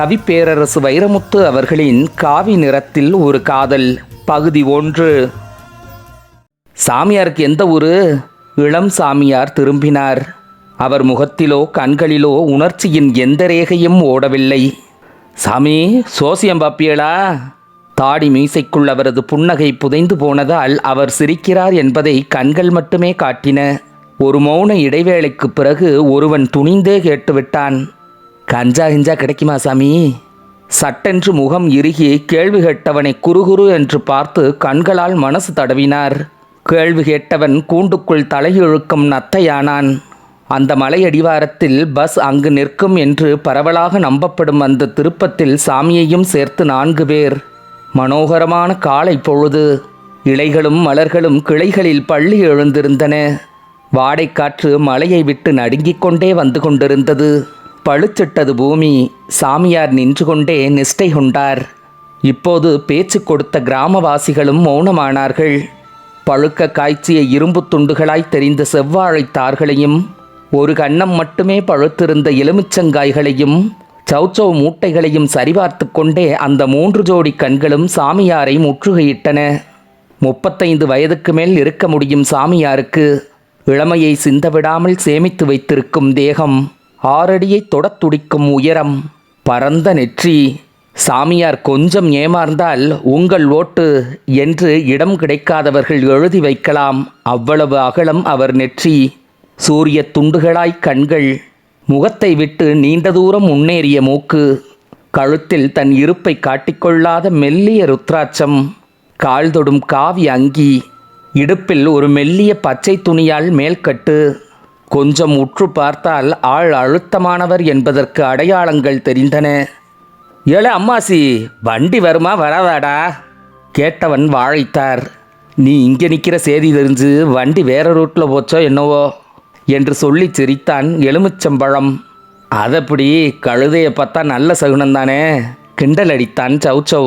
கவிப்பேரரசு வைரமுத்து அவர்களின் காவி நிறத்தில் ஒரு காதல். பகுதி ஒன்று. சாமியாருக்கு எந்த ஊரு? இளம் சாமியார் திரும்பினார். அவர் முகத்திலோ கண்களிலோ உணர்ச்சியின் எந்த ரேகையும் ஓடவில்லை. சாமி சோசியம் பாப்பியலா தாடி மீசைக்குள் அவரது புன்னகை புதைந்து போனதால் அவர் சிரிக்கிறார் என்பதை கண்கள் மட்டுமே காட்டின. ஒரு மௌன இடைவேளைக்குப் பிறகு ஒருவன் துணிந்தே கேட்டுவிட்டான். கஞ்சா கிஞ்சா கிடைக்குமா சாமி? சட்டென்று முகம் இறுகி கேள்வி கேட்டவனை குறுகுறு என்று பார்த்து கண்களால் மனசு தடவினார். கேள்வி கேட்டவன் கூண்டுக்குள் தலையிழுக்கும் நத்தையானான். அந்த மலையடிவாரத்தில் பஸ் அங்கு நிற்கும் என்று பரவலாக நம்பப்படும் அந்த திருப்பத்தில் சாமியையும் சேர்த்து நான்கு பேர். மனோகரமான காலை பொழுது இலைகளும் மலர்களும் கிளைகளில் பள்ளி எழுந்திருந்தன. வாடைக்காற்று மலையை விட்டு நடுங்கிக் கொண்டே வந்து கொண்டிருந்தது. பழுச்சிட்டது பூமி சாமியார் நின்று கொண்டே நிஷ்டை கொண்டார். இப்போது பேச்சு கொடுத்த கிராமவாசிகளும் மௌனமானார்கள். பழுக்க காய்ச்சிய இரும்பு துண்டுகளாய் தெரிந்த செவ்வாழைத் தார்களையும் ஒரு கன்னம் மட்டுமே பழுத்திருந்த எலுமிச்சங்காய்களையும் சௌச்சௌ மூட்டைகளையும் சரிபார்த்து கொண்டே அந்த மூன்று ஜோடி கண்களும் சாமியாரை முற்றுகையிட்டன. முப்பத்தைந்து வயதுக்கு மேல் இருக்க முடியும் சாமியாருக்கு இளமையை சிந்தவிடாமல் சேமித்து வைத்திருக்கும் தேகம். ஆறடியை தொடத் துடிக்கும் உயரம் பரந்த நெற்றி. சாமியார் கொஞ்சம் ஏமாந்தால் உங்கள் ஓட்டு என்று இடம் கிடைக்காதவர்கள் எழுதி வைக்கலாம். அவ்வளவு அகலம் அவர் நெற்றி. சூரிய துண்டுகளாய் கண்கள் முகத்தை விட்டு நீண்ட தூரம் முன்னேறிய மூக்கு. கழுத்தில் தன் இருப்பை காட்டிக்கொள்ளாத மெல்லிய ருத்ராட்சம். கால் தொடும் காவி அங்கி. இடுப்பில் ஒரு மெல்லிய பச்சை துணியால் மேல்கட்டு. கொஞ்சம் உற்று பார்த்தால் ஆள் அழுத்தமானவர் என்பதற்கு அடையாளங்கள் தெரிந்தன. ஏழை அம்மாசி வண்டி வருமா வராதாடா? கேட்டவன் வாழைத்தார். நீ இங்கே நிற்கிற செய்தி தெரிஞ்சு வண்டி வேற ரூட்டில் போச்சோ என்னவோ? என்று சொல்லி சிரித்தான் எலுமிச்சம்பழம். அதப்படி கழுதையை பார்த்தா நல்ல சகுனம் தானே கிண்டல் அடித்தான் சௌச்சௌ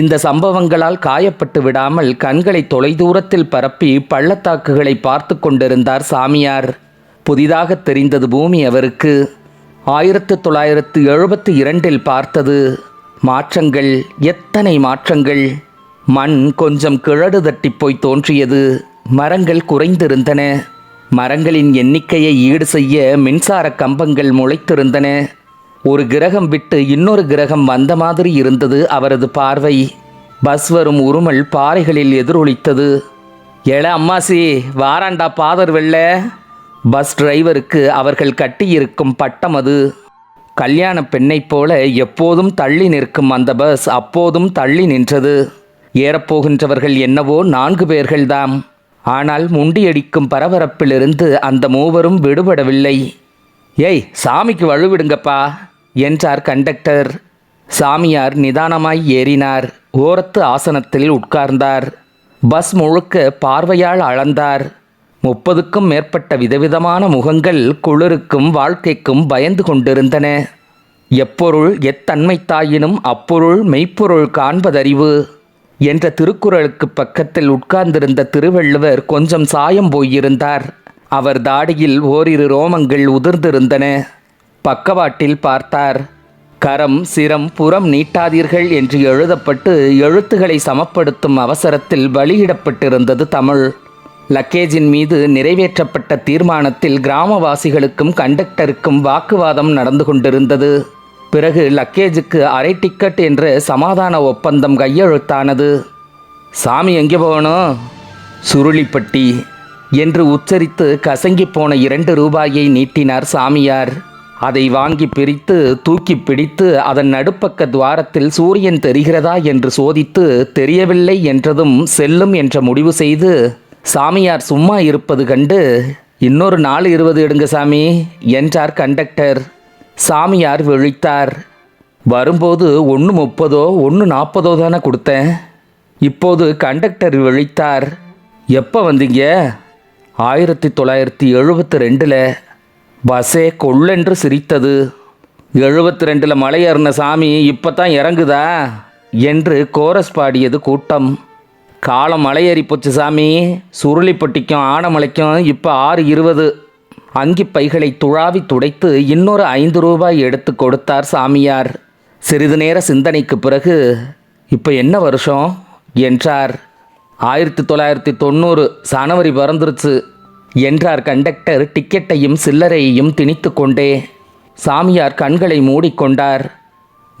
இந்த சம்பவங்களால் காயப்பட்டு விடாமல் கண்களை தொலைதூரத்தில் பரப்பி பள்ளத்தாக்குகளை பார்த்து கொண்டிருந்தார் சாமியார். புதிதாக தெரிந்தது பூமி அவருக்கு. ஆயிரத்து தொள்ளாயிரத்து எழுபத்தி இரண்டில் பார்த்தது மாற்றங்கள் எத்தனை மாற்றங்கள். மண் கொஞ்சம் கிழடு தட்டிப் போய் தோன்றியது மரங்கள் குறைந்திருந்தன. மரங்களின் எண்ணிக்கையை ஈடு செய்ய மின்சார கம்பங்கள் முளைத்திருந்தன. ஒரு கிரகம் விட்டு இன்னொரு கிரகம் வந்த மாதிரி இருந்தது அவரது பார்வை. பஸ் வரும் உருமல் பாறைகளில் எதிரொலித்தது. ஏழ அம்மாசி வாராண்டா பாதர் வெள்ள. பஸ் டிரைவருக்கு அவர்கள் கட்டியிருக்கும் பட்டம் அது. கல்யாண பெண்ணைப் போல எப்போதும் தள்ளி நிற்கும் அந்த பஸ் அப்போதும் தள்ளி நின்றது. ஏறப்போகின்றவர்கள் என்னவோ நான்கு பேர்கள்தாம் ஆனால் முண்டியடிக்கும் பரபரப்பிலிருந்து அந்த மூவரும் விடுபடவில்லை. ஏய் சாமிக்கு வழுவிடுங்கப்பா என்றார் கண்டக்டர். சாமியார் நிதானமாய் ஏறினார் ஓரத்து ஆசனத்தில் உட்கார்ந்தார். பஸ் முழுக்க பார்வையால் அளந்தார். முப்பதுக்கும் மேற்பட்ட விதவிதமான முகங்கள் குளிருக்கும் வாழ்க்கைக்கும் பயந்து கொண்டிருந்தன. எப்பொருள் எத்தன்மைத்தாயினும் அப்பொருள் மெய்ப்பொருள் காண்பதறிவு என்ற திருக்குறளுக்கு பக்கத்தில் உட்கார்ந்திருந்த திருவள்ளுவர் கொஞ்சம் சாயம் போயிருந்தார். அவர் தாடியில் ஓரிரு ரோமங்கள் உதிர்ந்திருந்தன. பக்கவாட்டில் பார்த்தார் கரம் சிரம் புறம் நீட்டாதீர்கள் என்று எழுதப்பட்டு எழுத்துக்களை சமப்படுத்தும் அவசரத்தில் வெளியிடப்பட்டிருந்தது தமிழ். லக்கேஜின் மீது நிறைவேற்றப்பட்ட தீர்மானத்தில் கிராமவாசிகளுக்கும் கண்டக்டருக்கும் வாக்குவாதம் நடந்து கொண்டிருந்தது. பிறகு லக்கேஜுக்கு அரை டிக்கெட் என்ற சமாதான ஒப்பந்தம் கையெழுத்தானது. சாமி எங்கே போகணும்? சுருளிப்பட்டி என்று உச்சரித்து கசங்கிப் போன இரண்டு ரூபாயை நீட்டினார் சாமியார். அதை வாங்கி பிரித்து தூக்கி பிடித்து அதன் நடுப்பக்க துவாரத்தில் சூரியன் தெரிகிறதா என்று சோதித்து தெரியவில்லை என்றதும் செல்லும் என்ற முடிவு செய்து சாமியார் சும்மா இருப்பது கண்டு இன்னொரு நாலு இருபது எடுங்க சாமி என்றார் கண்டக்டர். சாமியார் விழித்தார். வரும்போது ஒன்று முப்பதோ ஒன்று நாற்பதோ தானே கொடுத்தேன். இப்போது கண்டக்டர் விழித்தார். எப்போ வந்தீங்க? ஆயிரத்தி தொள்ளாயிரத்தி எழுபத்தி ரெண்டில் பஸ்ஸே கொள்ளென்று சிரித்தது. எழுபத்தி ரெண்டில் மலையேறின சாமி இப்போ தான் இறங்குதா? என்று கோரஸ் பாடியது கூட்டம். காலம் மலையேறி போச்சு சாமி. சுருளிப்பட்டிக்கும் ஆனமலைக்கும் இப்போ ஆறு இருபது. அங்கி பைகளை துழாவி துடைத்து இன்னொரு ஐந்து ரூபாய் எடுத்து கொடுத்தார் சாமியார். சிறிது நேர சிந்தனைக்கு பிறகு இப்போ என்ன வருஷம்? என்றார். ஆயிரத்தி தொள்ளாயிரத்தி தொண்ணூறு சனவரி பிறந்துருச்சு என்றார் கண்டக்டர். டிக்கெட்டையும் சில்லறையையும் திணித்து கொண்டே. சாமியார் கண்களை மூடிக்கொண்டார்.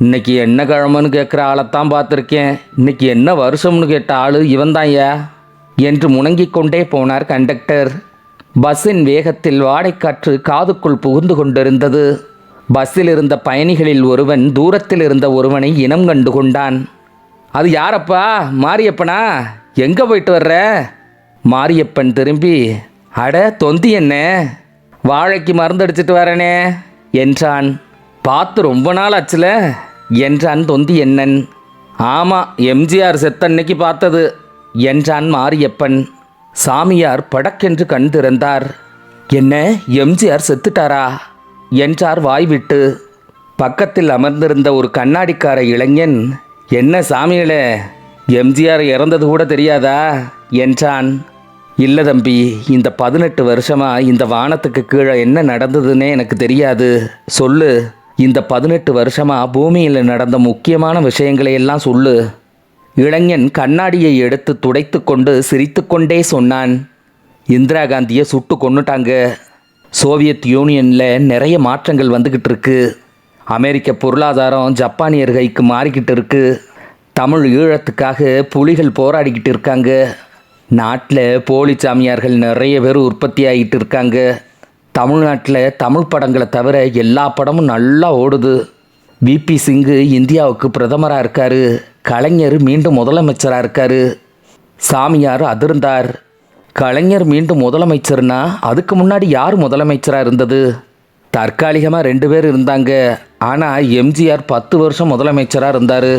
இன்னைக்கு என்ன கிழமைன்னு கேட்குற ஆளைத்தான் பார்த்துருக்கேன். இன்னைக்கு என்ன வருஷம்னு கேட்ட ஆளு இவன்தான்யா என்று முணங்கிக் கொண்டே போனார் கண்டக்டர். பஸ்ஸின் வேகத்தில் வாடைக்காற்று காதுக்குள் புகுந்து கொண்டிருந்தது. பஸ்ஸில் இருந்த பயணிகளில் ஒருவன் தூரத்தில் இருந்த ஒருவனை இனம் கண்டு கொண்டான். அது யாரப்பா? மாரியப்பனா? எங்கே போயிட்டு வர்ற? மாரியப்பன் திரும்பி அட தொந்தி என்ன? வாழைக்கு மருந்தடிச்சிட்டு வரனே என்றான். பார்த்து ரொம்ப நாள் ஆச்சுல. என்றான் தொந்தி என்னன்? ஆமாம் எம்ஜிஆர் செத்தன்னைக்கு பார்த்தது. என்றான் மாரியப்பன். சாமியார் படக்கென்று கண் திறந்தார். என்ன எம்ஜிஆர் செத்துட்டாரா? என்றார் வாய்விட்டு. பக்கத்தில் அமர்ந்திருந்த ஒரு கண்ணாடிக்கார இளைஞன் என்ன சாமிகளே எம்ஜிஆர் இறந்தது கூட தெரியாதா? என்றான். இல்லை தம்பி இந்த பதினெட்டு வருஷமா இந்த வானத்துக்கு கீழே என்ன நடந்ததுன்னே எனக்கு தெரியாது. சொல்லு. இந்த பதினெட்டு வருஷமா பூமியில் நடந்த முக்கியமான விஷயங்களை எல்லாம் சொல்லு. இளைஞன் கண்ணாடியை எடுத்து துடைத்து கொண்டு சிரித்துக்கொண்டே சொன்னான். இந்திரா காந்தியை சுட்டு கொன்னுட்டாங்க. சோவியத் யூனியனில் நிறைய மாற்றங்கள் வந்துக்கிட்டு இருக்கு. அமெரிக்க பொருளாதாரம் ஜப்பானியர் கைக்கு மாறிக்கிட்டு இருக்கு. தமிழ் ஈழத்துக்காக புலிகள் போராடிக்கிட்டு இருக்காங்க. நாட்டில் போலி சாமியார்கள் நிறைய பேர் உற்பத்தி ஆகிட்டு இருக்காங்க. தமிழ்நாட்டில் தமிழ் படங்களை தவிர எல்லா படமும் நல்லா ஓடுது. பிபி சிங்கு இந்தியாவுக்கு பிரதமராக இருக்கார். கலைஞர் மீண்டும் முதலமைச்சராக இருக்கார். சாமியார் அதிர்ந்தார். கலைஞர் மீண்டும் முதலமைச்சர்னா அதுக்கு முன்னாடி யார் முதலமைச்சராக இருந்தது? தற்காலிகமாக ரெண்டு பேர் இருந்தாங்க. ஆனால் எம்ஜிஆர் பத்து வருஷம் முதலமைச்சராக இருந்தார்.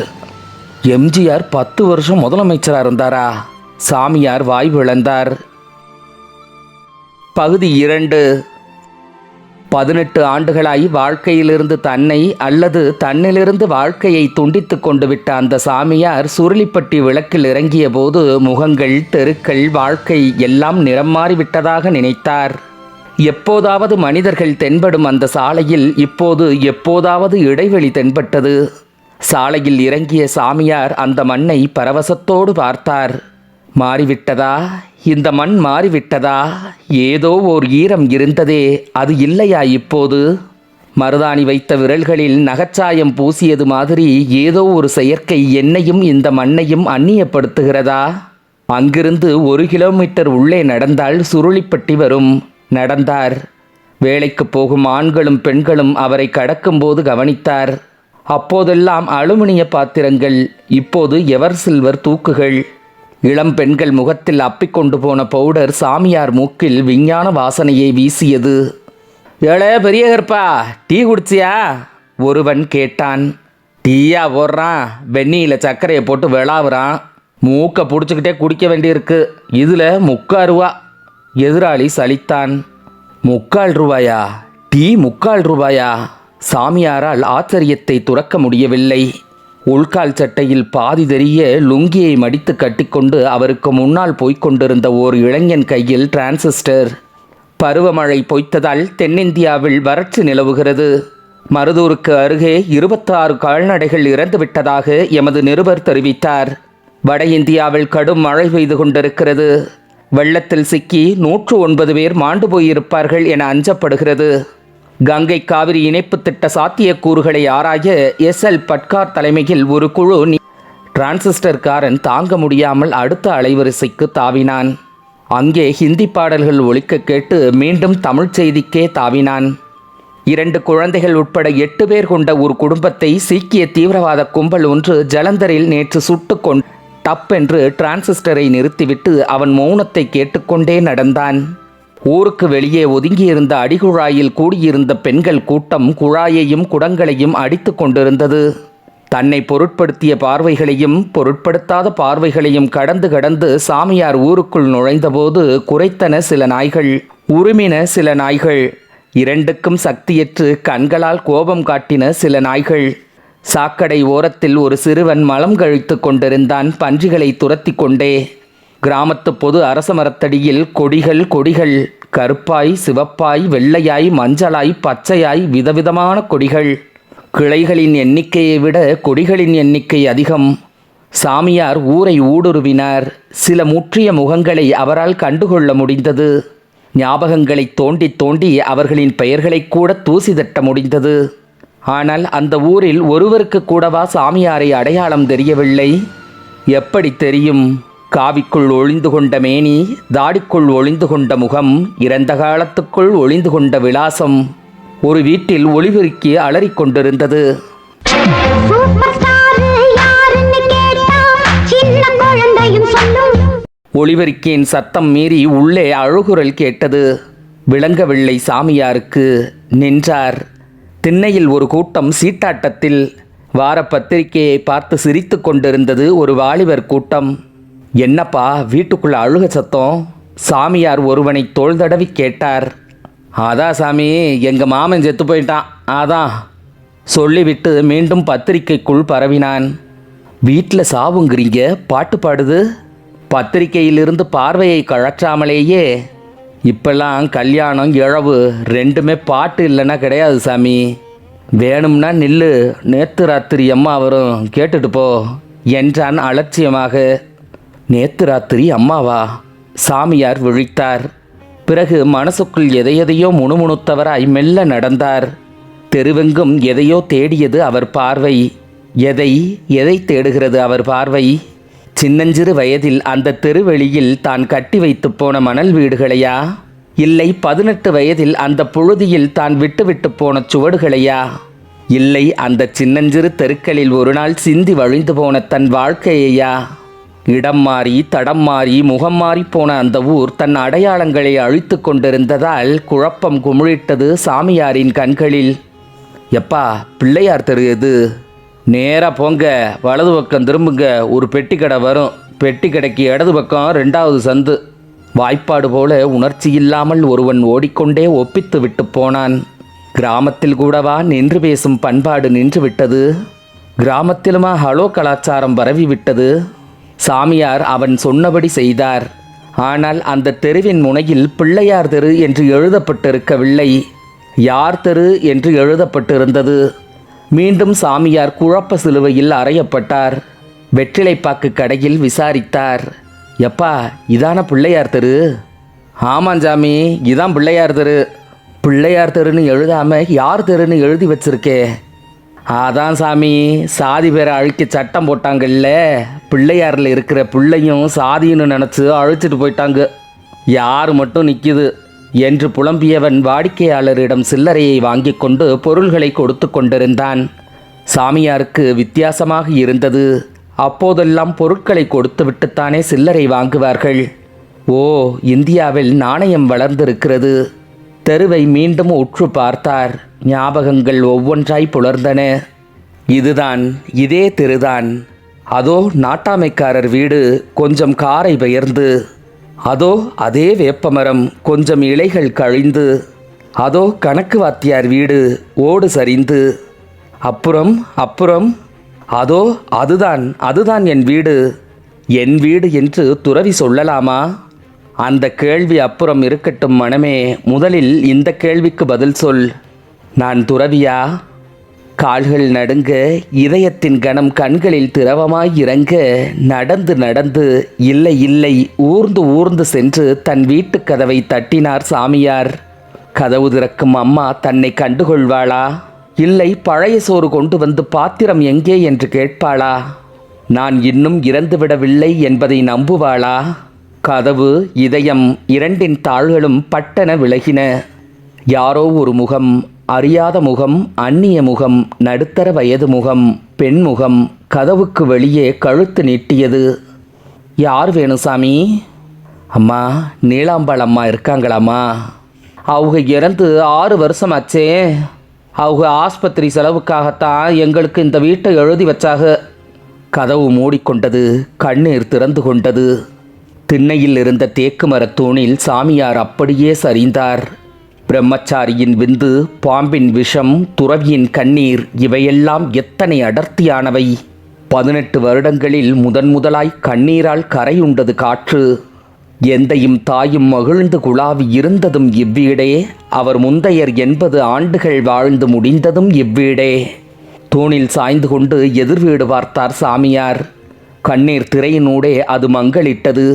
எம்ஜிஆர் பத்து வருஷம் முதலமைச்சராக இருந்தாரா? சாமியார் வாய் விளந்தார். பகுதி இரண்டு. பதினெட்டு ஆண்டுகளாய் வாழ்க்கையிலிருந்து தன்னை அல்லது தன்னிலிருந்து வாழ்க்கையை துண்டித்து கொண்டு விட்ட அந்த சாமியார் சுருளிப்பட்டி விளக்கில் இறங்கிய போது முகங்கள் தெருக்கள் வாழ்க்கை எல்லாம் நிறம் மாறிவிட்டதாக நினைத்தார். எப்போதாவது மனிதர்கள் தென்படும் அந்த சாலையில் இப்போது எப்போதாவது இடைவெளி தென்பட்டது. சாலையில் இறங்கிய சாமியார் அந்த மண்ணை பரவசத்தோடு பார்த்தார். மாறிவிட்டதா? இந்த மண் மாறிவிட்டதா? ஏதோ ஓர் ஈரம் இருந்ததே அது இல்லையா இப்போது? மருதாணி வைத்த விரல்களில் நகச்சாயம் பூசியது மாதிரி ஏதோ ஒரு செயற்கை என்னையும் இந்த மண்ணையும் அந்நியப்படுத்துகிறதா? அங்கிருந்து ஒரு கிலோமீட்டர் உள்ளே நடந்தால் சுருளிப்பட்டி வரும் நடந்தார். வேலைக்கு போகும் ஆண்களும் பெண்களும் அவரை கடக்கும்போது கவனித்தார். அப்போதெல்லாம் அலுமினிய பாத்திரங்கள் இப்போது எவர் சில்வர் தூக்குகள்? இளம் பெண்கள் முகத்தில் அப்பிக்கொண்டு போன பவுடர் சாமியார் மூக்கில் விஞ்ஞான வாசனையை வீசியது. ஏழே பெரிய கருப்பா டீ குடிச்சியா? ஒருவன் கேட்டான். டீயா போடுறான். வெந்நியில் சர்க்கரையை போட்டு விளாவுறான். மூக்கை பிடிச்சிக்கிட்டே குடிக்க வேண்டியிருக்கு. இதில் முக்கால் ரூபா. எதிராளி சலித்தான். முக்கால் ரூபாயா? டீ முக்கால் ரூபாயா? சாமியாரால் ஆச்சரியத்தை துறக்க முடியவில்லை. உள்கால் சட்டையில் பாதி தெரிய லுங்கியை மடித்து கட்டிக்கொண்டு அவருக்கு முன்னால் போய்க் கொண்டிருந்த ஓர் இளைஞன் கையில் டிரான்சிஸ்டர். பருவமழை பொய்த்ததால் தென்னிந்தியாவில் வறட்சி நிலவுகிறது. மருதூருக்கு அருகே இருபத்தாறு கால்நடைகள் இறந்துவிட்டதாக எமது நிருபர் தெரிவித்தார். வட இந்தியாவில் கடும் மழை பெய்து கொண்டிருக்கிறது. வெள்ளத்தில் சிக்கி நூற்று ஒன்பது பேர் மாண்டு போயிருப்பார்கள் என அஞ்சப்படுகிறது. கங்கை காவிரி இணைப்பு திட்ட சாத்தியக்கூறுகளை ஆராய எஸ் எல் பட்கார் தலைமையில் ஒரு குழு டிரான்சிஸ்டர்காரன் தாங்க முடியாமல் அடுத்த அலைவரிசைக்கு தாவினான். அங்கே ஹிந்தி பாடல்கள் ஒழிக்க கேட்டு மீண்டும் தமிழ் செய்திக்கே தாவினான். இரண்டு குழந்தைகள் உட்பட எட்டு பேர் கொண்ட ஒரு குடும்பத்தை சீக்கிய தீவிரவாத கும்பல் ஒன்று ஜலந்தரில் நேற்று சுட்டுக் கொண்டு டப் என்று டிரான்சிஸ்டரை நிறுத்திவிட்டு அவன் மௌனத்தை கேட்டுக்கொண்டே நடந்தான். ஊருக்கு வெளியே ஒதுங்கியிருந்த அடிகுழாயில் கூடியிருந்த பெண்கள் கூட்டம் குழாயையும் குடங்களையும் அடித்து கொண்டிருந்தது. தன்னை பொருட்படுத்திய பார்வைகளையும் பொருட்படுத்தாத பார்வைகளையும் கடந்து கடந்து சாமியார் ஊருக்குள் நுழைந்தபோது குறைத்தன சில நாய்கள் உருமின சில நாய்கள் இரண்டுக்கும் சக்தியற்று கண்களால் கோபம் காட்டின சில நாய்கள். சாக்கடை ஓரத்தில் ஒரு சிறுவன் மலம் கழித்து கொண்டிருந்தான் பன்றிகளை துரத்தி கொண்டே. கிராமத்து பொது அரச மரத்தடியில் கொடிகள் கொடிகள் கருப்பாய் சிவப்பாய் வெள்ளையாய் மஞ்சளாய் பச்சையாய் விதவிதமான கொடிகள். கிளைகளின் எண்ணிக்கையை விட கொடிகளின் எண்ணிக்கை அதிகம். சாமியார் ஊரை ஊடுருவினார். சில முற்றிய முகங்களை அவரால் கண்டுகொள்ள முடிந்தது. ஞாபகங்களை தோண்டி தோண்டி அவர்களின் பெயர்களை கூட தூசி தட்ட முடிந்தது. ஆனால் அந்த ஊரில் ஒருவருக்கு கூடவா சாமியாரை அடையாளம் தெரியவில்லை? எப்படி தெரியும்? காவிக்குள் ஒளிந்து கொண்ட மேனி தாடிக்குள் ஒளிந்து கொண்ட முகம் இறந்த காலத்துக்குள் ஒளிந்து கொண்ட விலாசம். ஒரு வீட்டில் ஒளிபெருக்கி அலறிக் கொண்டிருந்தது. சூப்பர் ஸ்டார் யாருன்னு கேட்டா சின்ன குழந்தையும் சொல்லும். ஒளிபெருக்கியின் சத்தம் மீறி உள்ளே அழுகுரல் கேட்டது. விளங்கவில்லை சாமியாருக்கு. நின்றார். திண்ணையில் ஒரு கூட்டம் சீட்டாட்டத்தில். வார பத்திரிகையை பார்த்து சிரித்து கொண்டிருந்தது ஒரு வாலிபர் கூட்டம். என்னப்பா வீட்டுக்குள்ள அழுக சத்தம்? சாமியார் ஒருவனை தோள் தடவி கேட்டார். அதான் சாமி எங்கள் மாமன் செத்து போயிட்டான். அதான் சொல்லிவிட்டு மீண்டும் பத்திரிகைக்குள் பரவினான். வீட்டில் சாவுங்கிறீங்க? பாட்டு பாடுது? பத்திரிக்கையிலிருந்து பார்வையை கழற்றாமலேயே இப்பெல்லாம் கல்யாணம் இழவு ரெண்டுமே பாட்டு இல்லைன்னா கிடையாது சாமி. வேணும்னா நில்லு. நேத்து ராத்திரி அம்மா வரும். கேட்டுட்டு போ. என்றான் அலட்சியமாக. நேத்து ராத்திரி அம்மாவா? சாமியார் விழித்தார். பிறகு மனசுக்குள் எதையெதையோ முணுமுணுத்தவராய் மெல்ல நடந்தார். தெருவெங்கும் எதையோ தேடியது அவர் பார்வை. எதை எதை தேடுகிறது அவர் பார்வை? சின்னஞ்சிறு வயதில் அந்த தெருவெளியில் தான் கட்டி வைத்து போன மணல் வீடுகளையா? இல்லை பதினெட்டு வயதில் அந்த புழுதியில் தான் விட்டுவிட்டு போன சுவடுகளையா? இல்லை அந்த சின்னஞ்சிறு தெருக்களில் ஒரு நாள் சிந்தி வழிந்து போன தன் வாழ்க்கையையா? இடம் மாறி தடம் மாறி முகம் மாறி போன அந்த ஊர் தன் அடையாளங்களை அழித்து கொண்டிருந்ததால் குழப்பம் குமிழிட்டது சாமியாரின் கண்களில். எப்பா பிள்ளையார் தெரு எது? நேராக போங்க வலது பக்கம் திரும்புங்க ஒரு பெட்டி கடை வரும். பெட்டி கடைக்கு இடது பக்கம் ரெண்டாவது சந்து. வாய்ப்பாடு போல உணர்ச்சி இல்லாமல் ஒருவன் ஓடிக்கொண்டே ஒப்பித்து விட்டு போனான். கிராமத்தில் கூடவா நின்று பேசும் பண்பாடு நின்று விட்டது. கிராமத்திலுமா ஹலோ கலாச்சாரம் பரவி விட்டது. சாமியார் அவன் சொன்னபடி செய்தார். ஆனால் அந்த தெருவின் முனையில் பிள்ளையார் தெரு என்று எழுதப்பட்டிருக்கவில்லை. யார் தெரு என்று எழுதப்பட்டிருந்தது. மீண்டும் சாமியார் குழப்ப சிலுவையில் அறையப்பட்டார். வெற்றிலைப்பாக்கு கடையில் விசாரித்தார். எப்பா இதான பிள்ளையார் தெரு? ஆமாம் சாமி இதான் பிள்ளையார் தெரு. பிள்ளையார் தெருன்னு எழுதாம யார் தெருன்னு எழுதி வச்சிருக்கே? அதான் சாமி சாதி பேரை அழிக்க சட்டம் போட்டாங்கல்ல. பிள்ளையாரில் இருக்கிற பிள்ளையும் சாதின்னு நினச்சி அழிச்சிட்டு போயிட்டாங்க. யார் மட்டும் நிற்கிது என்று புலம்பியவன் வாடிக்கையாளரிடம் சில்லறையை வாங்கி கொண்டு பொருள்களை கொடுத்து கொண்டிருந்தான். சாமியாருக்கு வித்தியாசமாக இருந்தது. அப்போதெல்லாம் பொருட்களை கொடுத்துவிட்டுத்தானே சில்லறை வாங்குவார்கள். ஓ இந்தியாவில் நாணயம் வளர்ந்திருக்கிறது. தெருவை மீண்டும் உற்று பார்த்தார். ஞாபகங்கள் ஒவ்வொன்றாய் புலர்ந்தன. இதுதான் இதே தெருதான். அதோ நாட்டாமைக்காரர் வீடு கொஞ்சம் காரை பெயர்ந்து அதோ அதே வேப்பமரம் கொஞ்சம் இலைகள் கழிந்து அதோ கணக்கு வாத்தியார் வீடு ஓடு சரிந்து அப்புறம் அப்புறம் அதோ அதுதான் அதுதான் என் வீடு. என் வீடு என்று துறவி சொல்லலாமா? அந்த கேள்வி அப்புறம் இருக்கட்டும் மனமே. முதலில் இந்த கேள்விக்கு பதில் சொல். நான் துறவியா? கால்கள் நடுங்க இதயத்தின் கணம் கண்களில் திரவமாய் இறங்க நடந்து நடந்து இல்லை இல்லை ஊர்ந்து ஊர்ந்து சென்று தன் வீட்டுக் கதவை தட்டினார் சாமியார். கதவு திறக்கும் அம்மா தன்னை கண்டுகொள்வாளா? இல்லை பழைய சோறு கொண்டு வந்து பாத்திரம் எங்கே என்று கேட்பாளா? நான் இன்னும் இறந்துவிடவில்லை என்பதை நம்புவாளா? கதவு இதயம் இரண்டின் தாள்களும் பட்டன விலகின. யாரோ ஒரு முகம் அறியாத முகம் அந்நிய முகம் நடுத்தர வயது முகம் பெண் முகம் கதவுக்கு வெளியே கழுத்து நீட்டியது. யார் வேணும் சாமி அம்மா நீலாம்பாள் அம்மா இருக்காங்களாம்மா? அவங்க இறந்து ஆறு வருஷம் ஆச்சே அவங்க ஆஸ்பத்திரி செலவுக்காகத்தான் எங்களுக்கு இந்த வீட்டை எழுதி வச்சாக. கதவு மூடிக்கொண்டது கண்ணீர் திறந்து கொண்டது. திண்ணையில் இருந்த தேக்கு மரத்தூணில் சாமியார் அப்படியே சரிந்தார். பிரம்மச்சாரியின் விந்து பாம்பின் விஷம் துறவியின் கண்ணீர் இவையெல்லாம் எத்தனை அடர்த்தியானவை. பதினெட்டு வருடங்களில் முதன் முதலாய் கண்ணீரால் கரையுண்டது காற்று. எந்தையும் தாயும் மகிழ்ந்து குழாவி இருந்ததும் இவ்வீடே. அவர் முந்தையர் எண்பது ஆண்டுகள் வாழ்ந்து முடிந்ததும் இவ்வீடே. தூணில் சாய்ந்து கொண்டு எதிர் வீடு பார்த்தார் சாமியார். கண்ணீர் திரையினூடே அது மங்களிட்டது.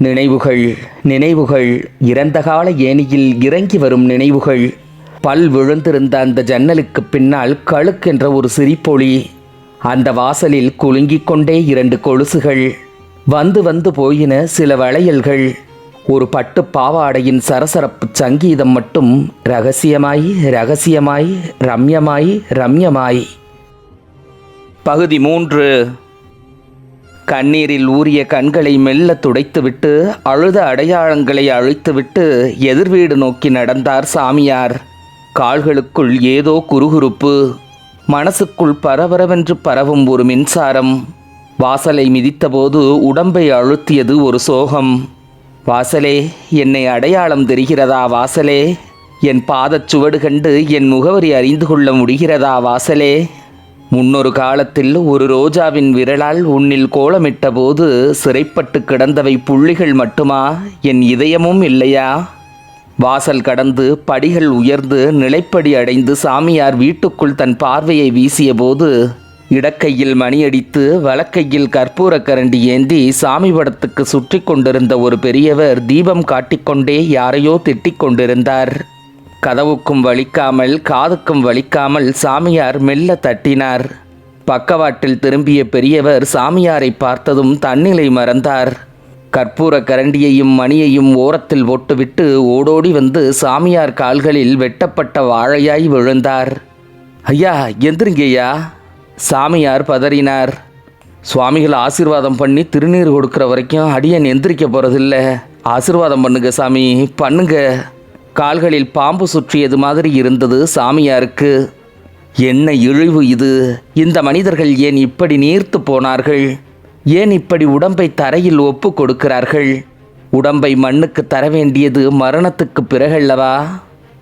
நினைவுகள் நினைவுகள். இறந்த கால ஏனியில் இறங்கி வரும் நினைவுகள். பல் விழுந்திருந்த அந்த ஜன்னலுக்கு பின்னால் கழுக்கென்ற ஒரு சிரிப்பொளி. அந்த வாசலில் குலுங்கிக் கொண்டே இரண்டு கொலுசுகள். வந்து வந்து போயின சில வளையல்கள். ஒரு பட்டு பாவாடையின் சரசரப்பு சங்கீதம் மட்டும் ரகசியமாய் ரகசியமாய் ரம்யமாய் ரம்யமாய். பகுதி மூன்று கண்ணீரில் ஊறிய கண்களை மெல்ல துடைத்துவிட்டு அழுத அடையாளங்களை அழித்துவிட்டு எதிர்வீடு நோக்கி நடந்தார் சாமியார். கால்களுக்குள் ஏதோ குறுகுறுப்பு மனசுக்குள் பரபரவென்று பரவும் ஒரு மின்சாரம். வாசலை மிதித்தபோது உடம்பை அழுத்தியது ஒரு சோகம். வாசலே என்னை அடையாளம் தெரிகிறதா வாசலே? என் பாதச் சுவடு கண்டு என் முகவரி அறிந்து கொள்ள முடிகிறதா வாசலே? முன்னொரு காலத்தில் ஒரு ரோஜாவின் விரலால் உன்னில் கோலமிட்ட போது சிறைப்பட்டு கிடந்தவை புள்ளிகள் மட்டுமா? என் இதயமும் இல்லையா? வாசல் கடந்து படிகள் உயர்ந்து நிலைப்படி அடைந்து சாமியார் வீட்டுக்குள் தன் பார்வையை வீசியபோது இடக்கையில் மணியடித்து வலக்கையில் கற்பூரக்கரண்டி ஏந்தி சாமி படத்துக்கு சுற்றி கொண்டிருந்த ஒரு பெரியவர் தீபம் காட்டிக்கொண்டே யாரையோ திட்டிக் கொண்டிருந்தார். கதவுக்கும் வலிக்காமல் காதுக்கும் வலிக்காமல் சாமியார் மெல்ல தட்டினார். பக்கவாட்டில் திரும்பிய பெரியவர் சாமியாரை பார்த்ததும் தன்னிலை மறந்தார். கற்பூர கரண்டியையும் மணியையும் ஓரத்தில் ஒட்டுவிட்டு ஓடோடி வந்து சாமியார் கால்களில் வெட்டப்பட்ட வாழையாய் விழுந்தார். ஐயா எந்திரிங்கய்யா. சாமியார் பதறினார். சுவாமிகள் ஆசீர்வாதம் பண்ணி திருநீர் கொடுக்குற வரைக்கும் அடியன் எந்திரிக்க போகிறதில்ல ஆசீர்வாதம் பண்ணுங்க சாமி பண்ணுங்க. கால்களில் பாம்பு சுற்றியது மாதிரி இருந்தது. சாமியாருக்கு என்ன இழிவு இது? இந்த மனிதர்கள் ஏன் இப்படி நீர்த்து போனார்கள்? ஏன் இப்படி உடம்பை தரையில் ஒப்பு கொடுக்கிறார்கள்? உடம்பை மண்ணுக்கு தர வேண்டியது மரணத்துக்கு பிறகல்லவா?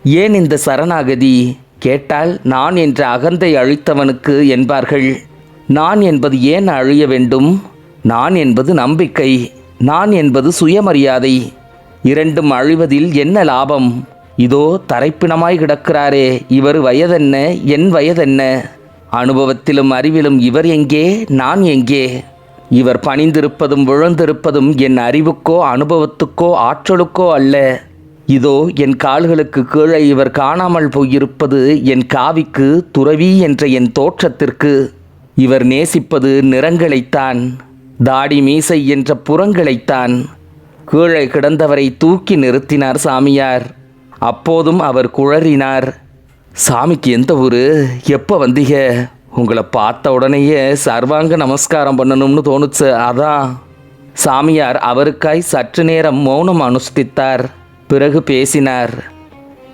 ஏன் இந்த சரணாகதி? கேட்டால் நான் என்ற அகந்தை அழித்தவனுக்கு என்பார்கள். நான் என்பது ஏன் அழிய வேண்டும்? நான் என்பது நம்பிக்கை. நான் என்பது சுயமரியாதை. இரண்டும் அழிவதில் என்ன லாபம்? இதோ தரைப்பிணமாய் கிடக்கிறாரே இவர் வயதென்ன? என் வயதென்ன? அனுபவத்திலும் அறிவிலும் இவர் எங்கே? நான் எங்கே? இவர் பணிந்திருப்பதும் விழுந்திருப்பதும் என் அறிவுக்கோ அனுபவத்துக்கோ ஆற்றலுக்கோ அல்ல. இதோ என் கால்களுக்கு கீழே இவர் காணாமல் போயிருப்பது என் காவிக்கு துறவி என்ற என் தோற்றத்திற்கு. இவர் நேசிப்பது நிறங்களைத்தான் தாடி மீசை என்ற புறங்களைத்தான். கீழே கிடந்தவரை தூக்கி நிறுத்தினார் சாமியார். அப்போதும் அவர் குழறினார். சாமிக்கு எந்த ஊரு? எப்போ வந்தீங்க? உங்களை பார்த்த உடனேயே சர்வாங்க நமஸ்காரம் பண்ணணும்னு தோணுச்சு அதான். சாமியார் அவருக்காய் சற்று நேரம் மௌனம் அனுஷ்டித்தார். பிறகு பேசினார்.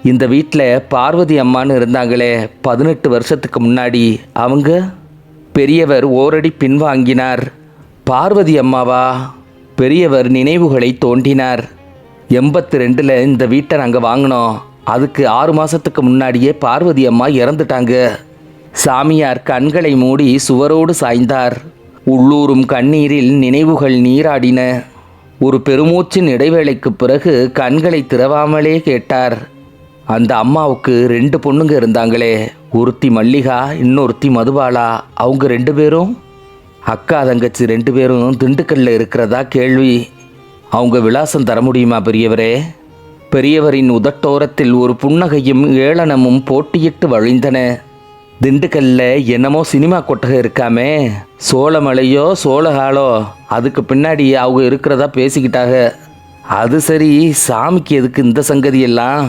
இந்த வீட்டில் பார்வதி அம்மான்னு இருந்தாங்களே பதினெட்டு வருஷத்துக்கு முன்னாடி. அவங்க? பெரியவர் ஓரடி பின்வாங்கினார். பார்வதி அம்மாவா? பெரியவர் நினைவுகளை தோண்டினார் எண்பத்தி ரெண்டில் இந்த வீட்டை நாங்கள் வாங்கினோம். அதுக்கு ஆறு மாதத்துக்கு முன்னாடியே பார்வதி அம்மா இறந்துட்டாங்க. சாமியார் கண்களை மூடி சுவரோடு சாய்ந்தார். உள்ளூரும் கண்ணீரில் நினைவுகள் நீராடின. ஒரு பெருமூச்சின் இடைவேளைக்கு பிறகு கண்களை திறவாமலே கேட்டார். அந்த அம்மாவுக்கு ரெண்டு பொண்ணுங்க இருந்தாங்களே. ஒருத்தி மல்லிகா இன்னொருத்தி மதுபாலா. அவங்க ரெண்டு பேரும்? அக்கா தங்கச்சி ரெண்டு பேரும் திண்டுக்கல்ல இருக்கிறதா கேள்வி. அவங்க விலாசம் தர முடியுமா பெரியவரே? பெரியவரின் உதட்டோரத்தில் ஒரு புன்னகையும் ஏளனமும் போட்டியிட்டு வழிந்தன. திண்டுக்கல்ல என்னமோ சினிமா கொட்டகை இருக்காமே. சோளமலையோ சோளகாலோ அதுக்கு பின்னாடி அவங்க இருக்கிறதா பேசிக்கிட்டாங்க அது சரி சாமிக்கு எதுக்கு இந்த சங்கதியெல்லாம்?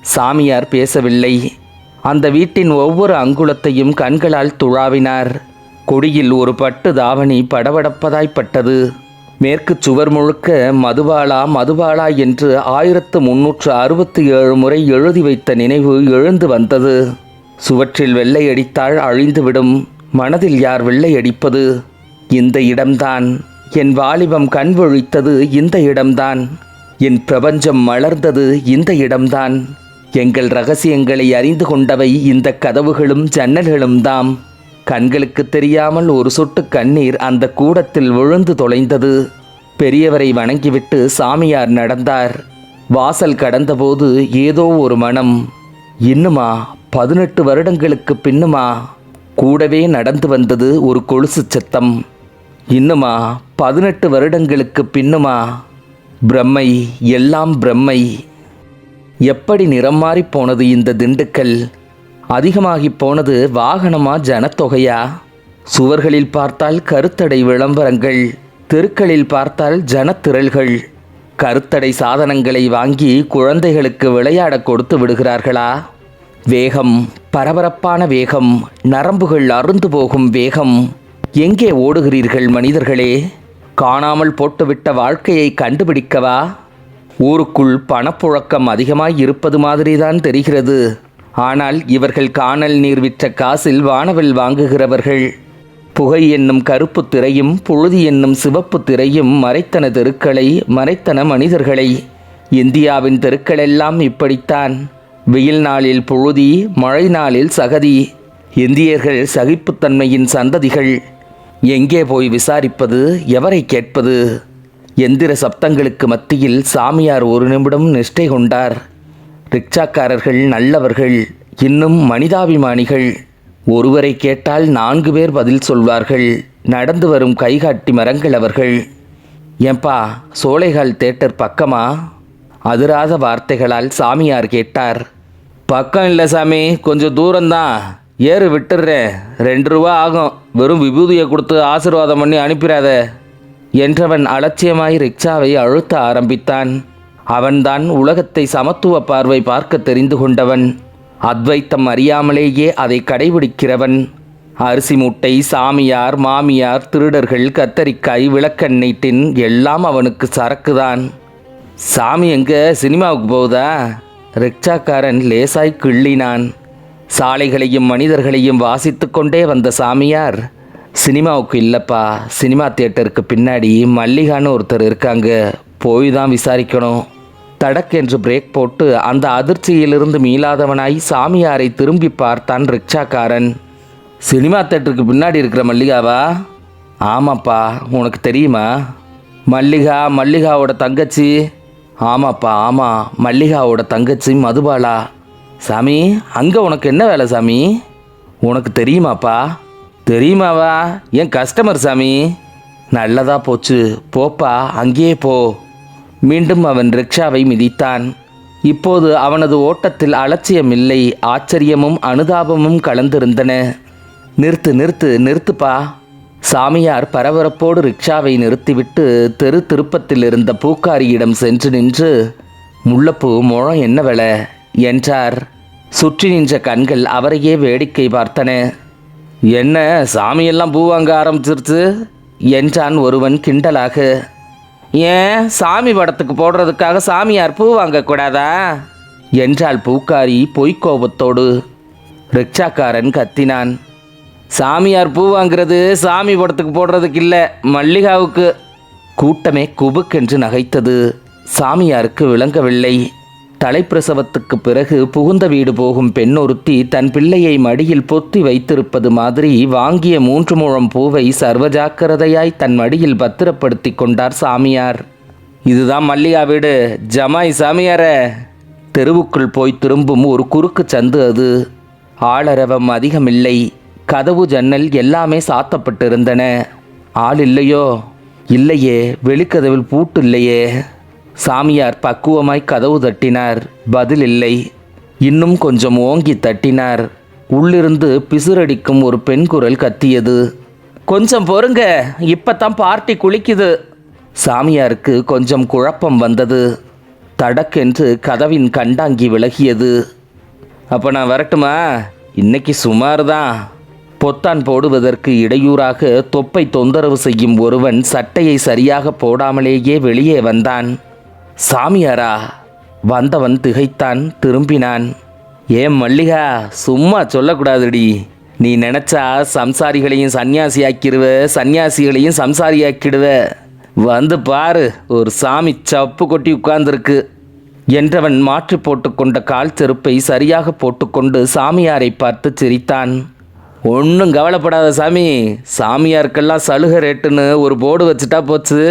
சாமியார் பேசவில்லை. அந்த வீட்டின் ஒவ்வொரு அங்குலத்தையும் கண்களால் துழாவினார். கொடியில் ஒரு பட்டு தாவணி படபடப்பதாய்ப்பட்டது மேற்கு சுவர் முழுக்க மதுபாலா மதுபாலா என்று ஆயிரத்து முன்னூற்று அறுபத்தி ஏழு முறை எழுதி வைத்த நினைவு எழுந்து வந்தது. சுவற்றில் வெள்ளை அடித்தால் அழிந்துவிடும். மனதில் யார் வெள்ளை அடிப்பது? இந்த இடம்தான். என் வாலிபம் கண் விழித்தது இந்த இடம்தான். என் பிரபஞ்சம் மலர்ந்தது இந்த இடம்தான். எங்கள் ரகசியங்களை அறிந்து கொண்டவை இந்த கதவுகளும் ஜன்னல்களும் தாம் கண்களுக்கு தெரியாமல் ஒரு சொட்டு கண்ணீர் அந்த கூடத்தில் விழுந்து தொலைந்தது. பெரியவரை வணங்கிவிட்டு சாமியார் நடந்தார். வாசல் கடந்தபோது ஏதோ ஒரு மனம் இன்னுமா? பதினெட்டு வருடங்களுக்கு பின்னுமா? கூடவே நடந்து வந்தது ஒரு கொலுசு சத்தம் இன்னுமா? பதினெட்டு வருடங்களுக்கு பின்னுமா? பிரம்மை எல்லாம் பிரம்மை. எப்படி நிறம் மாறிப் போனது இந்த திண்டுக்கல்? அதிகமாகிப் போனது வாகனமா ஜனத்தொகையா? சுவர்களில் பார்த்தால் கருத்தடை விளம்பரங்கள் தெருக்களில் பார்த்தால் ஜனத்திரள்கள். கருத்தடை சாதனங்களை வாங்கி குழந்தைகளுக்கு விளையாட கொடுத்து விடுகிறார்களா? வேகம் பரபரப்பான வேகம் நரம்புகள் அருந்து போகும் வேகம். எங்கே ஓடுகிறீர்கள் மனிதர்களே? காணாமல் போட்டுவிட்ட வாழ்க்கையை கண்டுபிடிக்கவா? ஊருக்குள் பணப்புழக்கம் அதிகமாய் இருப்பது மாதிரிதான் தெரிகிறது. ஆனால் இவர்கள் காணல் நீர் விற்ற காசில் வானவில் வாங்குகிறவர்கள். புகை என்னும் கருப்பு திரையும் புழுதி என்னும் சிவப்பு திரையும் மறைத்தன தெருக்களை மறைத்தன மனிதர்களை. இந்தியாவின் தெருக்களெல்லாம் இப்படித்தான். வெயில் நாளில் புழுதி மழை நாளில் சகதி. இந்தியர்கள் சகிப்புத்தன்மையின் சந்ததிகள். எங்கே போய் விசாரிப்பது எவரை கேட்பது? எந்திர சப்தங்களுக்கு மத்தியில் சாமியார் ஒரு நிமிடம் நிஷ்டை கொண்டார். ரிக்ஷாக்காரர்கள் நல்லவர்கள் இன்னும் மனிதாபிமானிகள். ஒருவரை கேட்டால் நான்கு பேர் பதில் சொல்வார்கள். நடந்து வரும் கைகாட்டி மரங்கள் அவர்கள். ஏன்பா சோலைகால் தேட்டர் பக்கமா? அதிராத வார்த்தைகளால் சாமியார் கேட்டார். பக்கம் இல்லை சாமி கொஞ்சம் தூரம்தான் ஏறு விட்டுடுறேன் ரெண்டு ரூபா ஆகும். வெறும் விபூதியை கொடுத்து ஆசீர்வாதம் பண்ணி அனுப்பிடாத. என்றவன் அலட்சியமாய் ரிக்ஷாவை அழுத்த ஆரம்பித்தான். அவன்தான் உலகத்தை சமத்துவ பார்வை பார்க்க தெரிந்து கொண்டவன். அத்வைத்தம் அறியாமலேயே அதை கடைபிடிக்கிறவன். அரிசி மூட்டை சாமியார் மாமியார் திருடர்கள் கத்தரிக்காய் விளக்கெண்ணெய் டின் எல்லாம் அவனுக்கு சரக்குதான். சாமி எங்க? சினிமாவுக்கு போகுதா? ரிக்ஷாக்காரன் லேசாய் கிள்ளினான். சாலைகளையும் மனிதர்களையும் வாசித்து கொண்டே வந்த சாமியார் சினிமாவுக்கு இல்லைப்பா சினிமா தியேட்டருக்கு பின்னாடி மல்லிகான்னு ஒருத்தர் இருக்காங்க போய் தான் விசாரிக்கணும். தடக்கென்று பிரேக் போட்டு அந்த அதிர்ச்சியிலிருந்து மீளாதவனாய் சாமியாரை திரும்பி பார்த்தான் ரிக்ஷாக்காரன். சினிமா தேட்டருக்கு பின்னாடி இருக்கிற மல்லிகாவா? ஆமாப்பா உனக்கு தெரியுமா? மல்லிகா மல்லிகாவோட தங்கச்சி. ஆமாப்பா ஆமாம் மல்லிகாவோட தங்கச்சி மதுபாலா. சாமி அங்கே உனக்கு என்ன வேலை சாமி? உனக்கு தெரியுமாப்பா? தெரியுமாவா? என் கஸ்டமர் சாமி. நல்லதாக போச்சு. போப்பா அங்கேயே போ. மீண்டும் அவன் ரிக்ஷாவை மிதித்தான். இப்போது அவனது ஓட்டத்தில் அலட்சியமில்லை ஆச்சரியமும் அனுதாபமும் கலந்திருந்தன. நிறுத்து நிறுத்து நிறுத்துப்பா. சாமியார் பரபரப்போடு ரிக்ஷாவை நிறுத்திவிட்டு தெரு திருப்பத்தில் இருந்த பூக்காரியிடம் சென்று நின்று முள்ளப்பூ முழம் என்ன விலை? என்றார். சுற்றி நின்ற கண்கள் அவரையே வேடிக்கை பார்த்தன. என்ன சாமியெல்லாம் பூ வாங்க ஆரம்பிச்சிருச்சு? என்றான் ஒருவன் கிண்டலாக. ஏன் சாமி படத்துக்கு போடுறதுக்காக சாமியார் பூ வாங்கக்கூடாதா? என்றாள் பூக்காரி பொய்க்கோபத்தோடு ரிக்ஷாக்காரன் கத்தினான். சாமியார் பூ வாங்கிறது சாமி படத்துக்கு போடுறதுக்கு இல்லை மல்லிகாவுக்கு. கூட்டமே குபுக்கென்று நகைத்தது. சாமியாருக்கு விளங்கவில்லை. தலைப்பிரசவத்துக்கு பிறகு புகுந்த வீடு போகும் பெண் ஒருத்தி தன் பிள்ளையை மடியில் பொத்தி வைத்திருப்பது மாதிரி வாங்கிய மூன்று முழம் பூவை சர்வஜாக்கிரதையாய் தன் மடியில் பத்திரப்படுத்தி கொண்டார் சாமியார். இதுதான் மல்லிகா வீடு. ஜமாய் சாமியார. தெருவுக்குள் போய் திரும்பும் ஒரு குறுக்கு சந்து அது. ஆளரவம் அதிகமில்லை. கதவு ஜன்னல் எல்லாமே சாத்தப்பட்டிருந்தன. ஆள் இல்லையோ? இல்லையே. வெளிக்கதவில் பூட்டு இல்லையே. சாமியார் பக்குவமாய் கதவு தட்டினார். பதில் இல்லை இன்னும் கொஞ்சம் ஓங்கி தட்டினார். உள்ளிருந்து பிசுரடிக்கும் ஒரு பெண் குரல் கத்தியது. கொஞ்சம் பொறுங்க இப்பத்தான் பார்ட்டி குளிக்குது. சாமியாருக்கு கொஞ்சம் குழப்பம் வந்தது. தடக்கென்று கதவின் கண்டாங்கி விலகியது. அப்போ நான் வரட்டுமா? இன்னைக்கு சுமார் தான் பொத்தான் போடுவதற்கு இடையூறாக தொப்பை தொந்தரவு செய்யும் ஒருவன் சட்டையை சரியாக போடாமலேயே வெளியே வந்தான். சாமியாரா? வந்தவன் திகைத்தான் திரும்பினான். ஏன் மல்லிகா சும்மா சொல்லக்கூடாதுடி. நீ நினைச்சா சம்சாரிகளையும் சன்னியாசியாக்கிடுவ சன்னியாசிகளையும் சம்சாரியாக்கிடுவ. வந்து பாரு ஒரு சாமி சப்பு கொட்டி உட்கார்ந்துருக்கு. என்றவன் மாற்றி போட்டுக்கொண்ட கால் செருப்பை சரியாக போட்டுக்கொண்டு சாமியாரை பார்த்து சிரித்தான். ஒன்றும் கவலைப்படாத சாமி சாமியாருக்கெல்லாம் சலுகை ரேட்டுன்னு ஒரு போர்டு வச்சுட்டா போச்சு.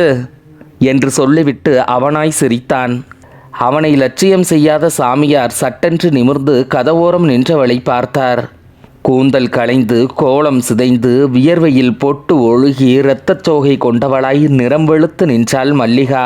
என்று சொல்லிவிட்டு அவனாய் சிரித்தான். அவனை லட்சியம் செய்யாத சாமியார் சட்டென்று நிமிர்ந்து கதவோரம் நின்றவளை பார்த்தார். கூந்தல் களைந்து கோலம் சிதைந்து வியர்வையில் பொட்டு ஒழுகி இரத்தச் சோகை கொண்டவளாய் நிறம் வெளுத்து நின்றாள் மல்லிகா.